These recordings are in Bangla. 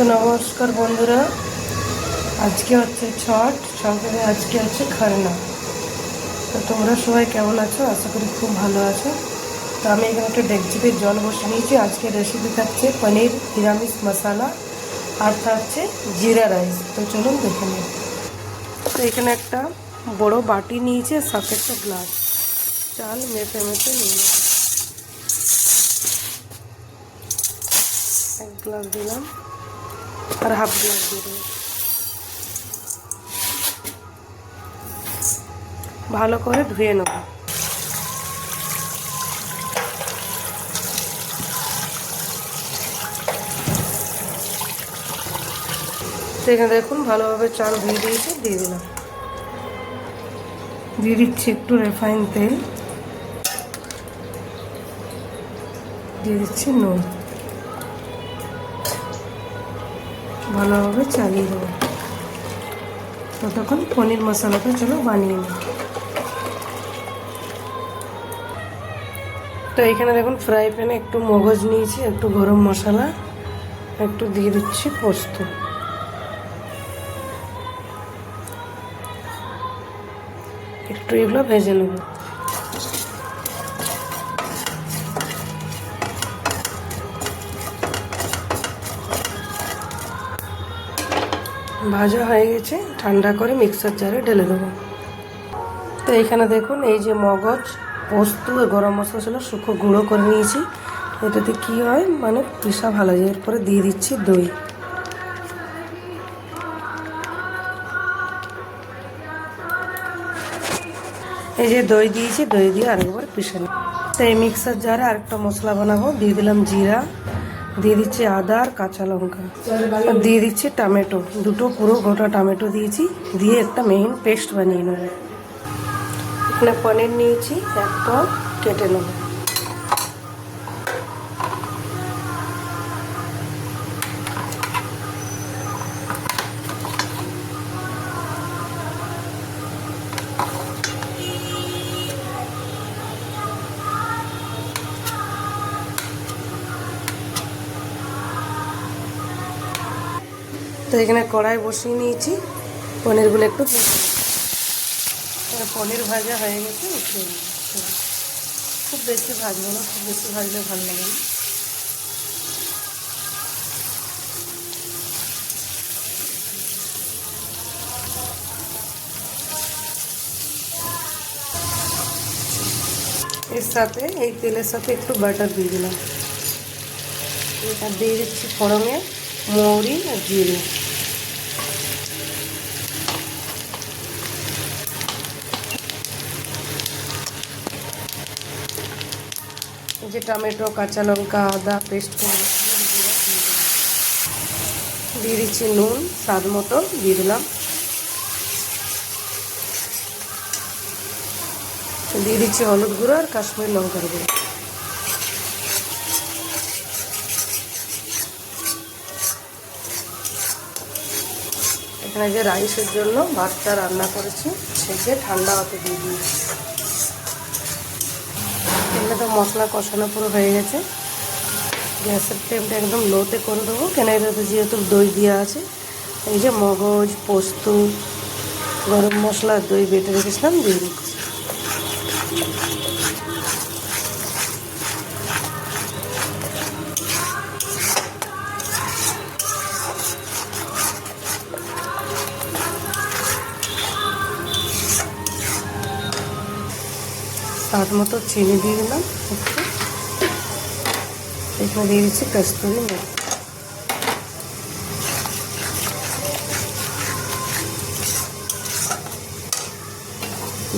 তো নমস্কার বন্ধুরা। আজকে হচ্ছে ছট, সঙ্গে আজকে হচ্ছে খারনা। তো তোমরা সবাই কেমন আছো? আশা করি খুব ভালো আছো। তো আমি এখানে একটা ডেকচিতে জল বসে নিয়েছি আজকে রেসিপি থাকছে পনির, নিরামিষ মশালা, আর থাকছে জিরা রাইস তো চলুন দেখে নিই। তো এখানে একটা বড় বাটি নিয়েছে সাথে একটা গ্লাস চাল মেপে মেপে নিয়ে এক গ্লাস দিলাম। আর হাফ গ্লাস দিয়ে দেবো। ভালো করে ধুয়ে নেব। এখানে দেখুন, ভালোভাবে চাল ধুয়ে দিয়েছি, দিয়ে দিলাম। দিয়ে দিচ্ছি একটু রিফাইন তেল। দিয়ে দিচ্ছি নুন। ভালোভাবে চালিয়ে দেবো। ততক্ষণ পনির মশলাটা চলো বানিয়ে নিই। তো এখানে দেখুন ফ্রাই প্যানে একটু মগজ নিয়েছি, একটু গরম মশলা, একটু দিয়ে দিচ্ছি পোস্ত। একটু এগুলো ভেজে নেব। ভাজা হয়ে গেছে, ঠান্ডা করে মিক্সার জারে ঢেলে দেবো। তো এখানে দেখুন, এই যে মগজ, পোস্ত, গরম মশলা ছিল শুকো গুঁড়ো করে নিয়েছি। এটাতে কি হয় মানে পিসা ভালো যায়, এরপরে দিয়ে দিচ্ছি দই। এই যে দই দিয়েছি, দই দিয়ে আরেকবার পিসে নিই। তো এই মিক্সার জারে আরেকটা মশলা বানাবো, দিয়ে দিলাম জিরা। দিয়ে দিচ্ছি আদা আর কাঁচা লঙ্কা। আর দিয়ে দিচ্ছি টমেটো। দুটো পুরো গোটা টমেটো দিয়েছি। দিয়ে একটা মেইন পেস্ট বানিয়ে নেব। এখানে পনির নিয়েছি, এক একটা কেটে নেব। তো এখানে কড়াই বসিয়ে নিয়েছি। পনিরগুলো একটু। পনির ভাজা হয়ে গেছে খুব বেশি ভাজবো না, খুব বেশি ভাজলে ভালো লাগে না। এর সাথে, এই তেলের সাথে একটু বাটার দিয়ে দিলাম। এটা দিয়ে দিচ্ছি ফোড়নে মৌরি আর জিরে। যে টমেটো, কাঁচা লঙ্কা, আদা পেস্ট করে দিয়ে দিচ্ছি নুন, স্বাদ মতো দিয়ে দিলাম। দিয়ে দিচ্ছি হলুদ গুঁড়ো আর কাশ্মীর লঙ্কার গুঁড়ো। এখানে যে রাইসের জন্য ভাতটা রান্না করেছি, সেকে ঠান্ডা হতে দিয়ে দিয়েছি। এখানে তো মশলা কষানো পুরো হয়ে গেছে। গ্যাসের ফ্লেমটা একদম লোতে করে দেবো। কেন এটাতে যেহেতু দই দেওয়া আছে, এই যে মগজ, পোস্ত, গরম মশলা দই বেটে রেখেছিলাম, দিয়ে দিচ্ছি। স্বাদ মতো চিনি দিয়ে দিলাম একটু। এখানে দিয়ে দিচ্ছি কস্তুরি মেথি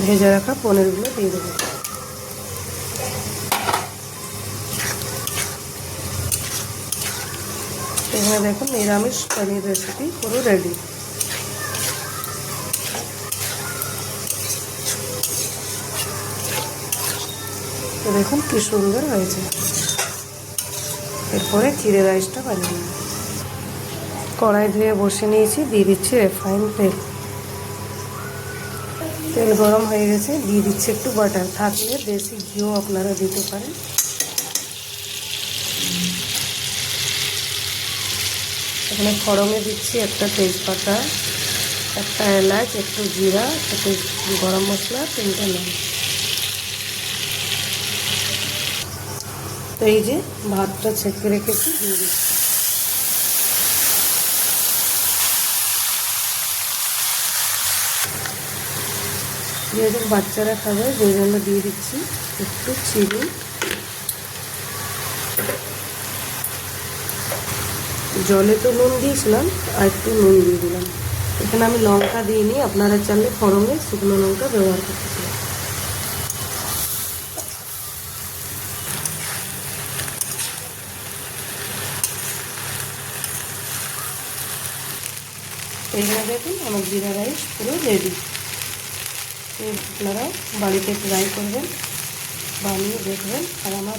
ভেজে রাখা পনিরগুলো দিয়ে দেবো। এখানে দেখুন নিরামিষ পনির রেসিপি পুরো রেডি তো দেখুন কি সুন্দর হয়েছে। এরপরে চিড়ে রাইসটা বানিয়ে নেব কড়াই ধুয়ে বসে নিয়েছি, দিয়ে দিচ্ছি রেফাইন তেল। তেল গরম হয়ে গেছে, দিয়ে দিচ্ছি একটু বাটার থাকলে দেশি ঘিও আপনারা দিতে পারেন। এখানে ফড়ঙে দিচ্ছি একটা তেজপাতা, একটা এলাচ, একটু জিরা, একটু গরম মশলা, তিনটে নাম তো এই যে ভাতটা ছেঁকে রেখেছি, দিয়ে দিচ্ছি। যেহেতু বাচ্চারা খাবে সেই জন্য দিয়ে দিচ্ছি, একটু চিনি। জলে তো নুন দিয়েছিলাম, আর একটু নুন দিয়ে দিলাম। এখানে আমি লঙ্কা দিইনি, আপনারা চাইলে ফড়ঙে শুকনো লঙ্কা ব্যবহার করতেছিলাম এইখানে দেখুন, আমার জিরা রাইস পুরো রেডি আপনারা বাড়িতে ট্রাই করবেন, বানিয়ে দেখবেন, আর আমার